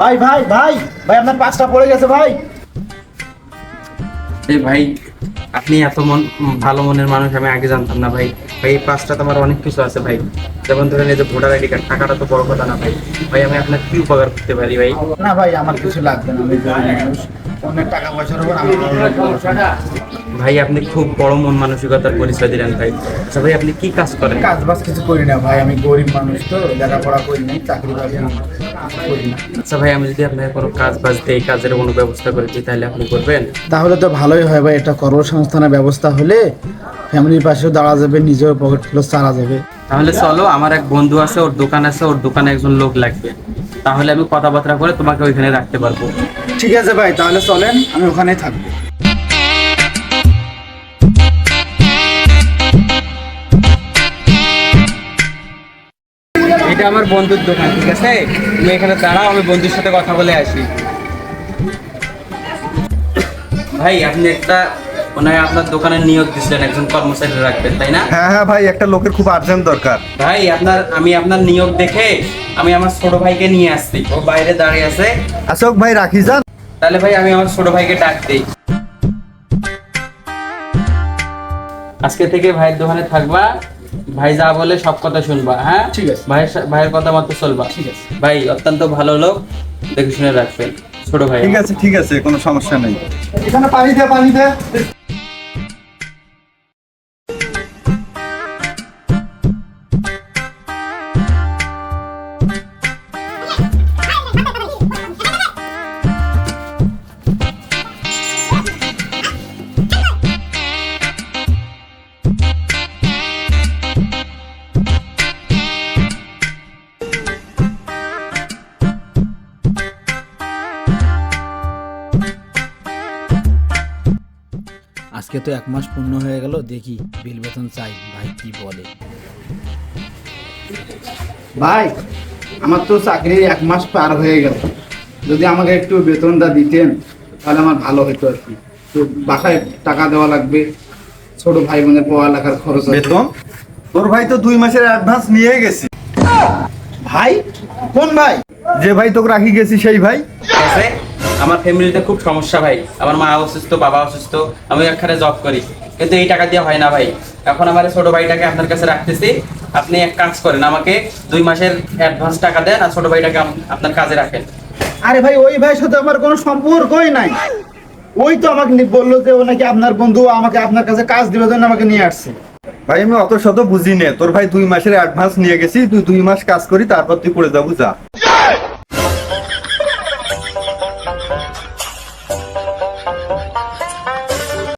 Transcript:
ভাই ভাই ভাই ভাই আপনার পাঁচটা পড়ে গেছে ভাই। এই ভাই আপনি এত মন ভালো মনের মানুষ আমি আগে জানতাম না ভাই। ভাই এই পাঁচটা তো আমার অনেক কিছু আছে ভাই। যেমন ধরেন এই যে ভোটার আইডি কার্ড টাকাটা তো বড় কথা না ভাই। ভাই আমি আপনার কি উপকার করতে পারি ভাই? না ভাই আমার কিছু লাগবে না আমি গরিব মানুষ অনেক টাকা পয়সার উপর আমার না। ভাই আপনি খুব বড় মন মানসিকতার পরিচয় দিলেন ভাই। আচ্ছা ভাই আপনি কি কাজ করেন? কাজ বাজ কিছু করি না ভাই আমি গরিব মানুষ তো লেখাপড়া করি নাই চাকরি বাকরি করি না। আচ্ছা ভাই আমি যদি আপনাকে কোনো কাজ বাজ দেই কাজের কোনো ব্যবস্থা করে দিই তাহলে আপনি করবেন? তাহলে তো ভালোই হয় ভাই এটা কর্মসংস্থানের ব্যবস্থা হলে ফ্যামিলির পাশেও দাঁড়া যাবে নিজের পকেট খরচ চালা যাবে। তাহলে চলো আমার এক বন্ধু আছে ওর দোকান আছে ওর দোকানে একজন লোক লাগবে। তাহলে আমি কথাবার্তা করে তোমাকে ওইখানে রাখতে পারব। ঠিক আছে ভাই তাহলে চলেন আমি ওখানেই থাকব। এটা আমার বন্ধুর দোকান ঠিক আছে? তুমি এখানে দাঁড়াও আমি বন্ধুর সাথে কথা বলে আসি। ভাই আপনি একটা হয় আপনার দোকানে নিয়োগ দিছিলেন একজন কর্মচারী রাখবেন তাই না? হ্যাঁ হ্যাঁ ভাই একটা লোকের খুব আর্জেন্ট দরকার। ভাই আপনার আমি আপনার নিয়োগ দেখে আমি আমার ছোট ভাইকে নিয়ে আসছি ও বাইরে দাঁড়িয়ে আছে। আশোক ভাই রাখি যান। তাহলে ভাই আমি আমার ছোট ভাইকে ডাক দিই। আজকে থেকে ভাইয়ের দোকানে থাকবা ভাই যা বলে সব কথা শুনবা হ্যাঁ? ঠিক আছে। ভাইয়ের ভাইয়ের কথা মতো চলবা। ঠিক আছে। ভাই অত্যন্ত ভালো লোক দেখে শুনে রাখবেন। ছোট ভাই। ঠিক আছে ঠিক আছে কোনো সমস্যা নেই। এখানে পানি দে পানি দে। আজকে তো এক মাস পূর্ণ হয়ে গেল দেখি বিল বেতন চাই। ভাই কি বলে? ভাই আমার তো চাকরির এক মাস পার হয়ে গেল। যদি আমাকে একটু বেতনটা দিতেন তাহলে আমার ভালো হতো আর কি। তো বাসায় টাকা দেওয়া লাগবে ছোট ভাই বোনের পড়ালেখার খরচ। বেতন? তোর ভাই তো দুই মাসের অ্যাডভান্স নিয়ে গেছি। ভাই কোন ভাই? যে ভাই তোকে রাখি গেছি সেই ভাই। আমার ফ্যামিলিতে খুব সমস্যা ভাই। আমার মা অসুস্থ বাবা অসুস্থ আমি একখানে জব করি। কিন্তু এই টাকা দিয়ে হয় না ভাই। এখন আমার ছোট ভাইটাকে আপনার কাছে রাখতেছি। আপনি এক কাজ করেন আমাকে দুই মাসের অ্যাডভান্স টাকা দেন আর ছোট ভাইটাকে আপনার কাজে রাখেন। আরে ভাই ওই ভাইয়ের সাথে আমার কোনো সম্পর্কই নাই। ওই তো আমাকে বলল যে ও নাকি আপনার বন্ধু আমাকে আপনার কাছে কাজ দিবার জন্য আমাকে নিয়ে আসছে। ভাই আমি অত শত বুঝি নে। তোর ভাই দুই মাসের অ্যাডভান্স নিয়ে গেছি তুই দুই মাস কাজ করি তারপর তুই করে যাব যা।